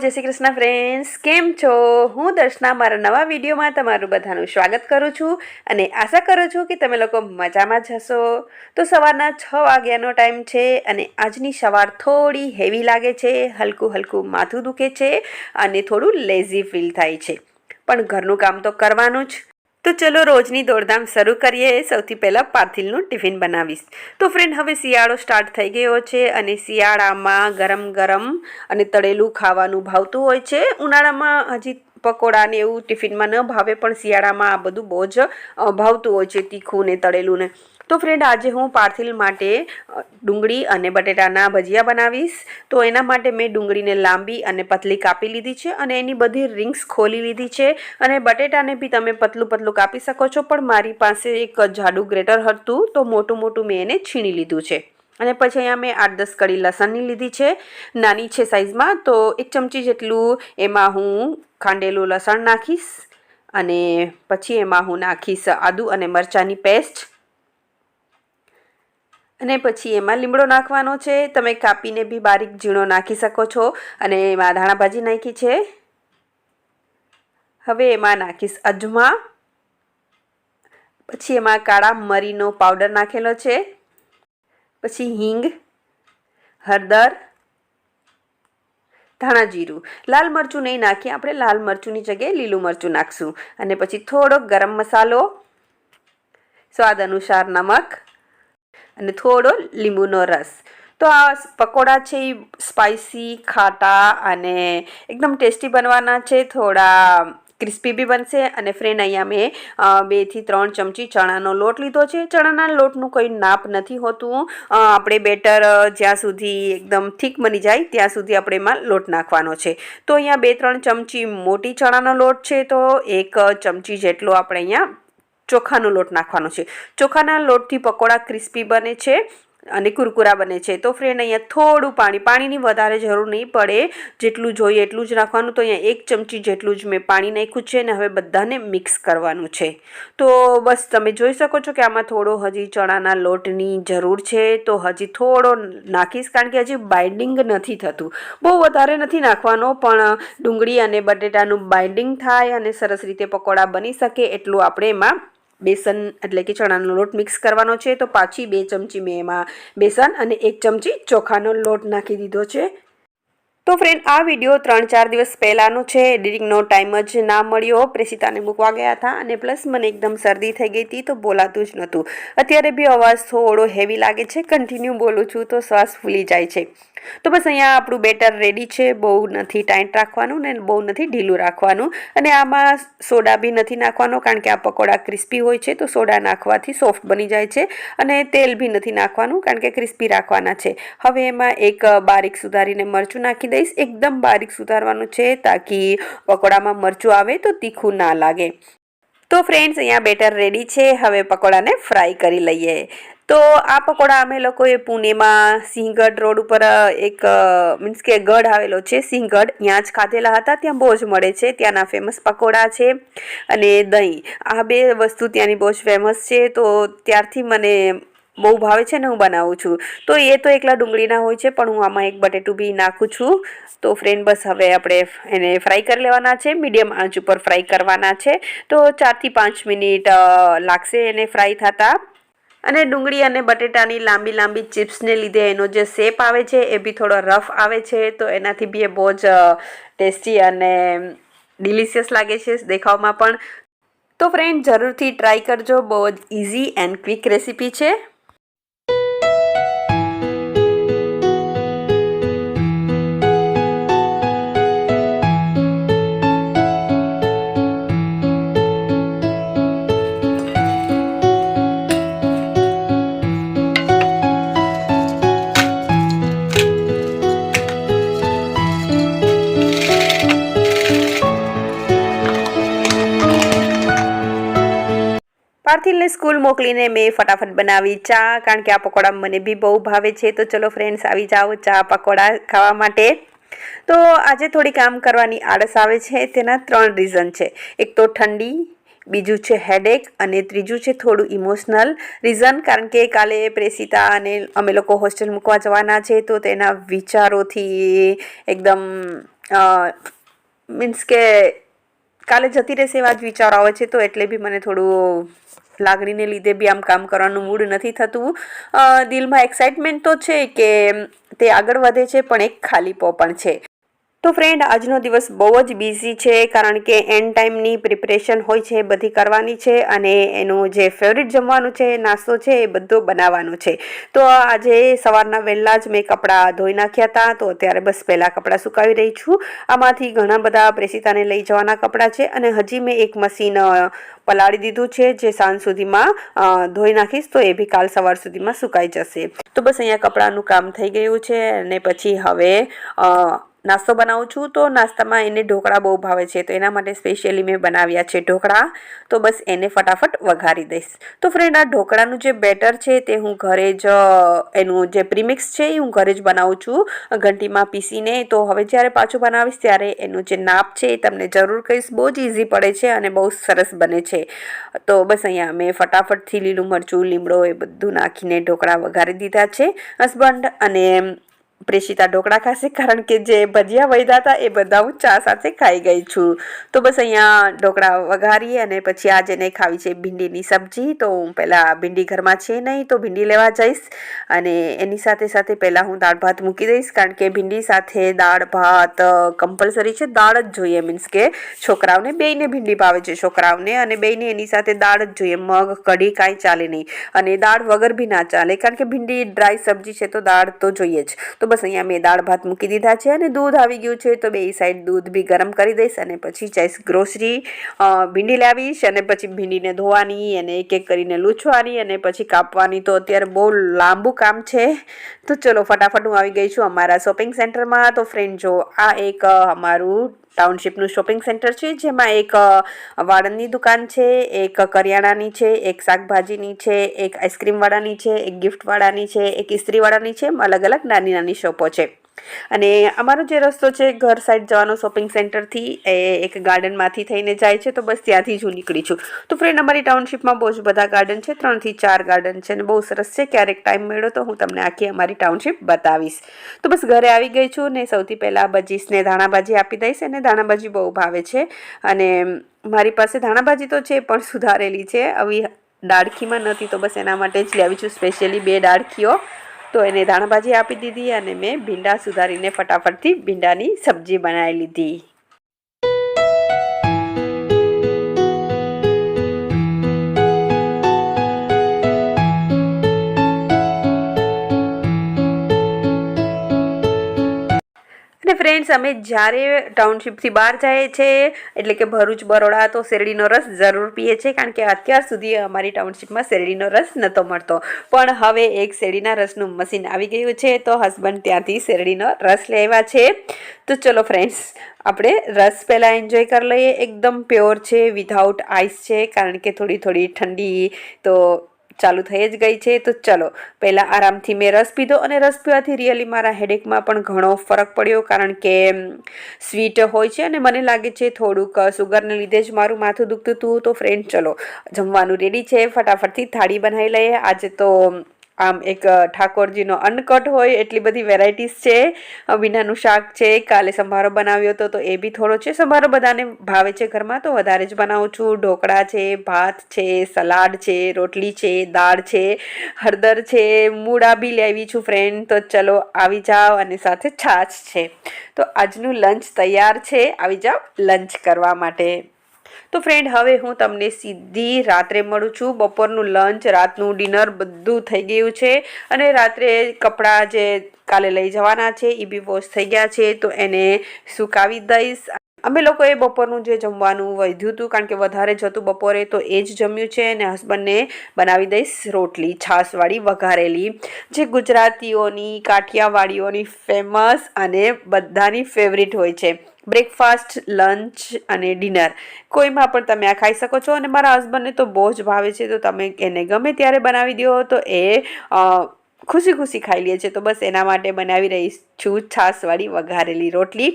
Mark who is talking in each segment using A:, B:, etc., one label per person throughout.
A: જય શ્રી કૃષ્ણ ફ્રેન્ડ્સ કેમ છો? હું દર્શના. મારા નવા વિડીયોમાં તમારું બધાનું સ્વાગત કરું છું અને આશા કરું છું કે તમે લોકો મજામાં જ હશો. તો સવારના છ વાગ્યાનો ટાઈમ છે અને આજની સવાર થોડી હેવી લાગે છે, હલકું હલકું માથું દુખે છે અને થોડું લેઝી ફીલ થાય છે. પણ ઘરનું કામ તો કરવાનું જ. તો ચલો રોજની દોડધામ શરૂ કરીએ. સૌથી પહેલાં પાર્થિલનું ટિફિન બનાવીશ. તો ફ્રેન્ડ હવે શિયાળો સ્ટાર્ટ થઈ ગયો છે અને શિયાળામાં ગરમ ગરમ અને તળેલું ખાવાનું ભાવતું હોય છે. ઉનાળામાં હજી પકોડા ને એવું ટિફિનમાં ન ભાવે, પણ શિયાળામાં આ બધું બહુ જ ભાવતું હોય છે, તીખું ને તળેલું ને. તો ફ્રેન્ડ આજે હું પાર્થિલ માટે ડુંગળી અને બટેટાના ભજીયા બનાવીશ. તો એના માટે મેં ડુંગળીને લાંબી અને પતલી કાપી લીધી છે અને એની બધી રિંગ્સ ખોલી લીધી છે. અને બટેટાને બી તમે પતલું પતલું કાપી શકો છો, પણ મારી પાસે એક જાડું ગ્રેટર હતું, તો મોટું મોટું મેં એને છીણી લીધું છે. અને પછી અહીંયા મેં આઠ દસ કડી લસણની લીધી છે. નાની છે સાઇઝમાં તો એક ચમચી જેટલું એમાં હું ખાંડેલું લસણ નાખીશ અને પછી એમાં હું નાખીશ આદુ અને મરચાંની પેસ્ટ. અને પછી એમાં લીમડો નાખવાનો છે. તમે કાપીને બી બારીક ઝીણો નાખી શકો છો અને એમાં ધાણાભાજી નાખી છે. હવે એમાં નાખીશ અજમા. પછી એમાં કાળા મરીનો પાવડર નાખેલો છે. પછી હિંગ, હળદર, ધાણા જીરું. લાલ મરચું નહીં નાખીએ, આપણે લાલ મરચુંની જગ્યાએ લીલું મરચું નાખશું. અને પછી થોડોક ગરમ મસાલો, સ્વાદ અનુસાર નમક, અને થોડો લીંબુનો રસ. તો આ પકોડા છે એ સ્પાઇસી ખાટા અને એકદમ ટેસ્ટી બનવાના છે. થોડા ક્રિસ્પી બી બનશે અને ફ્રેન્ડ અહીંયા મેં બેથી ત્રણ ચમચી ચણાનો લોટ લીધો છે. ચણાના લોટનું કોઈ નાપ નથી હોતું. આપણે બેટર જ્યાં સુધી એકદમ થીક બની જાય ત્યાં સુધી આપણે એમાં લોટ નાખવાનો છે. તો અહીંયા બે ત્રણ ચમચી મોટી ચણાનો લોટ છે તો એક ચમચી જેટલો આપણે અહીંયા ચોખાનો લોટ નાખવાનો છે. ચોખાના લોટથી પકોડા ક્રિસ્પી બને છે. અને કુરકુરા બને છે. તો ફ્રેન્ડ અહીંયા થોડું પાણી, પાણીની વધારે જરૂર નહીં પડે. જેટલું જોઈએ એટલું જ નાખવાનું તો અહીંયા એક ચમચી જેટલું જ મેં પાણી નાખ્યું છે ને હવે બધાને મિક્સ કરવાનું છે. તો બસ તમે જોઈ શકો છો કે આમાં થોડો હજી ચણાના લોટની જરૂર છે. તો હજી થોડો નાખીશ કારણ કે હજી બાઇન્ડિંગ નથી થતું. બહુ વધારે નથી નાખવાનો, પણ ડુંગળી અને બટેટાનું બાઇન્ડિંગ થાય અને સરસ રીતે પકોડા બની શકે એટલું આપણે એમાં બેસન એટલે કે ચણાનો લોટ મિક્સ કરવાનો છે. તો પાછી બે ચમચી મેં એમાં બેસન અને એક ચમચી ચોખાનો લોટ નાખી દીધો છે. તો ફ્રેન્ડ આ વીડિયો ત્રણ ચાર દિવસ પહેલાંનો છે. એડિટિંગનો ટાઈમ જ ના મળ્યો. પ્રેસિતાને મૂકવા ગયા હતા અને પ્લસ મને એકદમ શરદી થઈ ગઈ હતી તો બોલાતું જ નહોતું. અત્યારે બી અવાજ થોડો હેવી લાગે છે. કન્ટિન્યુ બોલું છું તો શ્વાસ ફૂલી જાય છે. તો બસ અહીંયા આપણું બેટર રેડી છે. બહુ નથી ટાઈટ રાખવાનું ને બહુ નથી ઢીલું રાખવાનું. અને આમાં સોડા બી નથી નાખવાનો કારણ કે આ પકોડા ક્રિસ્પી હોય છે તો સોડા નાખવાથી સોફ્ટ બની જાય છે અને તેલ બી નથી નાખવાનું કારણ કે ક્રિસ્પી રાખવાના છે. હવે એમાં એક બારીક સુધારીને મરચું નાખી દઈશ એકદમ બારીક સુધારવાનું છે તાકી પકોડામાં મરચું આવે તો તીખું ના લાગે. તો ફ્રેન્ડ્સ અહીંયા બેટર રેડી છે. હવે પકોડાને ફ્રાય કરી લઈએ. તો આ પકોડા અમે લોકોએ પુણેમાં સિંહગઢ રોડ ઉપર એક મીન્સ કે ગઢ આવેલો છે, સિંહગઢ. ત્યાં જ ખાધેલા હતા. ત્યાં બહુ જ મળે છે. ત્યાંના ફેમસ પકોડા છે અને દહીં. આ બે વસ્તુ ત્યાંની બહુ જ ફેમસ છે. તો ત્યારથી મને બહુ ભાવે છે ને હું બનાવું છું. તો એ તો એકલા ડુંગળીના હોય છે, પણ હું આમાં એક બટેટું બી નાખું છું. તો ફ્રેન્ડ બસ હવે આપણે એને ફ્રાય કરી લેવાના છે મીડિયમ આંચ ઉપર ફ્રાય કરવાના છે. તો ચારથી પાંચ મિનિટ લાગશે એને ફ્રાય થતાં. અને ડુંગળી અને બટેટાની લાંબી લાંબી ચિપ્સને લીધે એનો જે શેપ આવે છે, એ બી થોડો રફ આવે છે. તો એનાથી બી એ બહુ જ ટેસ્ટી અને ડિલિશિયસ લાગે છે દેખાવમાં પણ. તો ફ્રેન્ડ જરૂરથી ટ્રાય કરજો, બહુ જ ઇઝી એન્ડ ક્વિક રેસીપી છે. પાર્થિલને સ્કૂલ મોકલીને મેં ફટાફટ બનાવી ચા, કારણ કે આ પકોડા મને બી બહુ ભાવે છે. તો ચલો ફ્રેન્ડ્સ આવી જાઓ ચા, પકોડા ખાવા માટે. તો આજે થોડી કામ કરવાની આળસ આવે છે. તેના ત્રણ રીઝન છે. એક તો ઠંડી, બીજું છે હેડેક અને ત્રીજું છે થોડું ઇમોશનલ રીઝન કારણ કે કાલે પ્રેસિતા અને અમે લોકો હોસ્ટેલ મૂકવા જવાના છે, તો તેના વિચારોથી એકદમ મીન્સ કે કાલે જતી રહેશે એવા જ વિચારો આવે છે, તો એટલે બી મને થોડું લાગણીને લીધે બી આમ કામ કરવાનું મૂડ નથી થતું. દિલમાં એક્સાઇટમેન્ટ તો છે કે તે આગળ વધે છે, પણ એક ખાલીપો પણ છે. તો ફ્રેન્ડ આજનો દિવસ બહુ જ બિઝી છે, કારણ કે એન્ડ ટાઈમની પ્રિપરેશન હોય છે, બધી કરવાની છે અને એનું જે ફેવરિટ જમવાનું છે, નાસ્તો છે, એ બધું બનાવવાનું છે. તો આજે સવારના વહેલા જ મેં કપડાં ધોઈ નાખ્યા હતા તો અત્યારે બસ પહેલાં કપડાં સુકાવી રહી છું. આમાંથી ઘણા બધા પ્રેસિતાને લઈ જવાના કપડાં છે અને હજી મેં એક મશીન પલાળી દીધું છે, જે સાંજ સુધીમાં ધોઈ નાખીશ, તો એ બી કાલ સવાર સુધીમાં સુકાઈ જશે. તો બસ અહીંયા કપડાનું કામ થઈ ગયું છે અને પછી હવે નાસ્તો બનાવું છું. તો નાસ્તામાં એને ઢોકળા બહુ ભાવે છે. તો એના માટે સ્પેશિયલી મેં બનાવ્યા છે ઢોકળા. તો બસ એને ફટાફટ વઘારી દઈશ. તો ફ્રેન્ડ આ ઢોકળાનું જે બેટર છે તે હું ઘરે જ એનું જે પ્રીમિક્સ છે એ હું ઘરે જ બનાવું છું. ઘંટીમાં પીસીને તો હવે જ્યારે પાછું બનાવીશ ત્યારે એનું જે નાપ છે એ તમને જરૂર કહીશ. બહુ જ ઇઝી પડે છે અને બહુ સરસ બને છે. તો બસ અહીંયા મેં ફટાફટથી લીલું મરચું, લીમડો એ બધું નાખીને ઢોકળા વઘારી દીધા છે. હસબન્ડ અને પ્રેષિતા ઢોકળા ખાશે કારણ કે જે ભજીયા વૈધા હતા એ બધા હું ચા સાથે ખાઈ ગઈ છું. તો બસ અહીંયા ઢોકળા વઘારીએ અને પછી આજે એને ખાવી છે ભીંડીની સબ્જી. તો હું પહેલાં ભીંડી ઘરમાં છે નહીં તો ભીંડી લેવા જઈશ. અને એની સાથે સાથે પહેલાં હું દાળ ભાત મૂકી દઈશ કારણ કે ભીંડી સાથે દાળ ભાત કમ્પલસરી છે. દાળ જ જોઈએ મીન્સ કે છોકરાઓને બેયને ભીંડી ભાવે છે છોકરાઓને અને બેયને એની સાથે દાળ જ જોઈએ. મગ, કઢી કાંઈ ચાલે નહીં. અને દાળ વગર બી ના ચાલે કારણ કે ભીંડી ડ્રાય સબ્જી છે તો દાળ તો જોઈએ જ. તો બસ અહીંયા મેં દાળ ભાત મૂકી દીધા છે અને દૂધ આવી ગયું છે. તો બે સાઈડ દૂધ બી ગરમ કરી દઈશ અને પછી જઈશ ગ્રોસરી ભીંડી લાવીશ અને પછી ભીંડીને ધોવાની અને એક એક કરીને લૂછવાની અને પછી કાપવાની. તો અત્યારે બહુ લાંબુ કામ છે. તો ચલો ફટાફટ હું આવી ગઈ છું અમારા શોપિંગ સેન્ટરમાં. તો ફ્રેન્ડ જો આ એક અમારું ટાઉનશીપનું શોપિંગ સેન્ટર છે, જેમાં એક વાળંદની દુકાન છે, એક કરિયાણાની છે, એક શાકભાજીની છે, એક આઈસ્ક્રીમવાળાની છે, એક ગિફ્ટવાળાની છે, એક ઇસ્ત્રીવાળાની છે, એમ અલગ અલગ નાની નાની શોપો છે. અને અમારો જે રસ્તો છે, ઘર સાઈડ જવાનો શોપિંગ સેન્ટરથી એ એક ગાર્ડનમાંથી થઈને જાય છે, તો બસ ત્યાંથી જ હું નીકળી છું. તો ફ્રેન્ડ અમારી ટાઉનશીપમાં બહુ જ બધા ગાર્ડન છે ત્રણથી ચાર ગાર્ડન છે અને બહુ સરસ છે. ક્યારેક ટાઈમ મળ્યો તો હું તમને આખી અમારી ટાઉનશીપ બતાવીશ. તો બસ ઘરે આવી ગઈ છું ને સૌથી પહેલાં બજીસને ધાણાભાજી આપી દઈશ અને ધાણાભાજી બહુ ભાવે છે. અને મારી પાસે ધાણાભાજી તો છે, પણ સુધારેલી છે. આવી ડાળખીમાં નથી, તો બસ એના માટે જ લેવી છું. સ્પેશિયલી બે ડાળખીઓ તો એને ધાણાભાજી આપી દીધી અને મેં ભીંડા સુધારીને ફટાફટથી ભીંડાની સબ્જી બનાવી લીધી. ફ્રેન્ડ્સ અમે જ્યારે ટાઉનશીપથી બહાર જઈએ છીએ, એટલે કે ભરૂચ, બરોડા, તો શેરડીનો રસ જરૂર પીએ છીએ, કારણ કે અત્યાર સુધી અમારી ટાઉનશીપમાં શેરડીનો રસ નહોતો મળતો. પણ હવે એક શેરડીના રસનું મશીન આવી ગયું છે, તો હસબન્ડ ત્યાંથી શેરડીનો રસ લેવા છે. તો ચલો ફ્રેન્ડ્સ આપણે રસ પહેલાં એન્જોય કરી લઈએ. એકદમ પ્યોર છે વિધાઉટ આઈસ છે, કારણ કે થોડી થોડી ઠંડી, તો ચાલુ થઈ જ ગઈ છે. તો ચલો, પહેલાં આરામથી મેં રસ પીધો અને રસ પીવાથી રિયલી મારા હેડેકમાં પણ ઘણો ફરક પડ્યો. કારણ કે સ્વીટ હોય છે અને મને લાગે છે થોડુંક સુગરને લીધે જ મારું માથું દુખતું હતું. તો ફ્રેન્ડ ચલો, જમવાનું રેડી છે. ફટાફટથી થાળી બનાવી લઈએ. આજે તો આમ એક ઠાકોરજીનો અનકટ હોય, એટલી બધી વેરાયટીઝ છે. વિનાનું શાક છે, કાલે સંભારો બનાવ્યો હતો, તો એ બી થોડો છે. સંભારો બધાને ભાવે છે ઘરમાં, તો વધારે જ બનાવું છું. ઢોકળા છે, ભાત છે, સલાડ છે, રોટલી છે, દાળ છે, હળદર છે, મૂળા બી લેવી છું ફ્રેન્ડ તો ચલો, આવી જાઓ અને સાથે છાશ છે. તો આજનું લંચ તૈયાર છે. આવી જાઓ લંચ કરવા માટે. તો ફ્રેન્ડ હવે હું તમને સીધી રાત્રે મળું છું. બપોરનું લંચ રાતનું ડિનર બધું થઈ ગયું છે. અને રાત્રે કપડાં જે કાલે લઈ જવાના છે એ બી વોશ થઈ ગયા છે. તો એને સુકાવી દઈશ. અમે લોકોએ બપોરનું જે જમવાનું વધ્યું હતું, કારણ કે વધારે જતું બપોરે તો એ જ જમ્યું છે અને હસબન્ડને બનાવી દઈશ રોટલી, છાશવાળી વઘારેલી. જે ગુજરાતીઓની, કાઠિયાવાડીઓની ફેમસ અને બધાની ફેવરિટ હોય છે. બ્રેકફાસ્ટ લંચ અને ડિનર કોઈમાં પણ તમે આ ખાઈ શકો છો અને મારા હસબન્ડને તો બહુ જ ભાવે છે, તો તમે એને ગમે ત્યારે બનાવી દો, તો એ ખુશી ખુશી ખાઈ લે છે. તો બસ એના માટે બનાવી રહી છું છાશવાળી વઘારેલી રોટલી.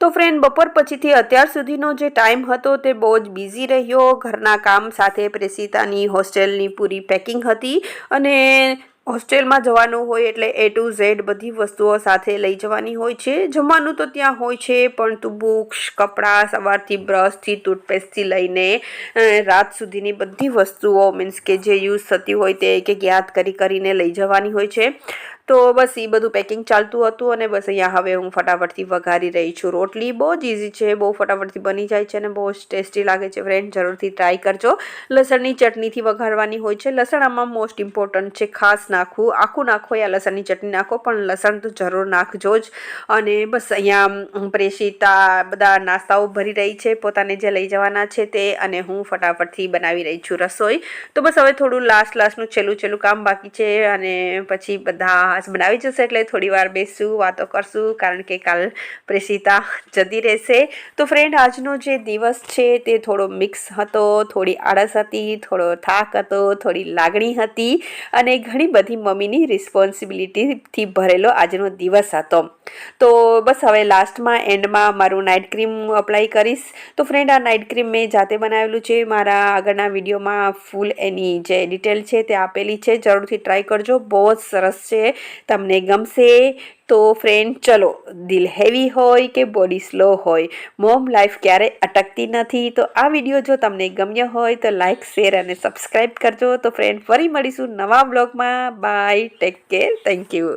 A: તો ફ્રેન્ડ બપોર પછીથી અત્યાર સુધીનો જે ટાઈમ હતો તે બહુ જ બિઝી રહ્યો. ઘરના કામ સાથે પ્રેસિતાની હોસ્ટેલની પૂરી પેકિંગ હતી અને હોસ્ટેલમાં જવાનું હોય એટલે એ ટુ ઝેડ બધી વસ્તુઓ સાથે લઈ જવાની હોય છે. જમવાનું તો ત્યાં હોય છે પરંતુ બુક્સ કપડાં, સવારથી બ્રશથી ટૂથપેસ્ટથી લઈને રાત સુધીની બધી વસ્તુઓ મીન્સ કે જે યુઝ થતી હોય તે એક એક યાદ કરી કરીને લઈ જવાની હોય છે. તો બસ એ બધું પેકિંગ ચાલતું હતું અને બસ અહીંયા હવે હું ફટાફટથી વઘારી રહી છું. રોટલી બહુ જ ઇઝી છે, બહુ ફટાફટથી બની જાય છે અને બહુ જ ટેસ્ટી લાગે છે. ફ્રેન્ડ જરૂરથી ટ્રાય કરજો. લસણની ચટણીથી વઘારવાની હોય છે. લસણ આમાં મોસ્ટ ઇમ્પોર્ટન્ટ છે. ખાસ નાખવું. આખું નાખો યા લસણની ચટણી નાખો, પણ લસણ તો જરૂર નાખજો જ. અને બસ અહીંયા પ્રેષિતા બધા નાસ્તાઓ ભરી રહી છે. પોતાને જે લઈ જવાના છે તે અને હું ફટાફટથી બનાવી રહી છું રસોઈ. તો બસ હવે થોડું લાસ્ટ લાસ્ટનું છેલ્લું છેલ્લું કામ બાકી છે અને પછી બધા હસબન્ડ બનાવી જશે એટલે થોડી વાર બેસું, વાતો કરશું, કારણ કે કાલ પ્રેષિતા જતી રહેશે. તો ફ્રેન્ડ આજનો જે દિવસ છે તે થોડો મિક્સ હતો, થોડી આળસ હતી, થોડો થાક હતો, થોડી લાગણી હતી અને ઘણી બધી મમ્મીની રિસ્પોન્સિબિલિટીથી ભરેલો આજનો દિવસ હતો. તો બસ હવે લાસ્ટમાં એન્ડમાં મારું નાઇટ ક્રીમ અપ્લાય કરીશ. તો ફ્રેન્ડ આ નાઇટ ક્રીમ મેં જાતે બનાવેલું છે. મારા આગળના વિડીયોમાં ફૂલ એની જે ડિટેલ છે તે આપેલી છે. જરૂરથી ટ્રાય કરજો. બહુ જ સરસ છે. તમને ગમશે તો ફ્રેન્ડ ચલો, દિલ હેવી હોય કે બોડી સ્લો હોય મોમ લાઈફ ક્યારે અટકતી નથી, તો આ વીડિયો જો તમને ગમ્યો હોય તો લાઇક શેર અને સબસ્ક્રાઈબ કરજો. તો ફ્રેન્ડ ફરી મળીશું નવા બ્લોગમાં bye take care thank you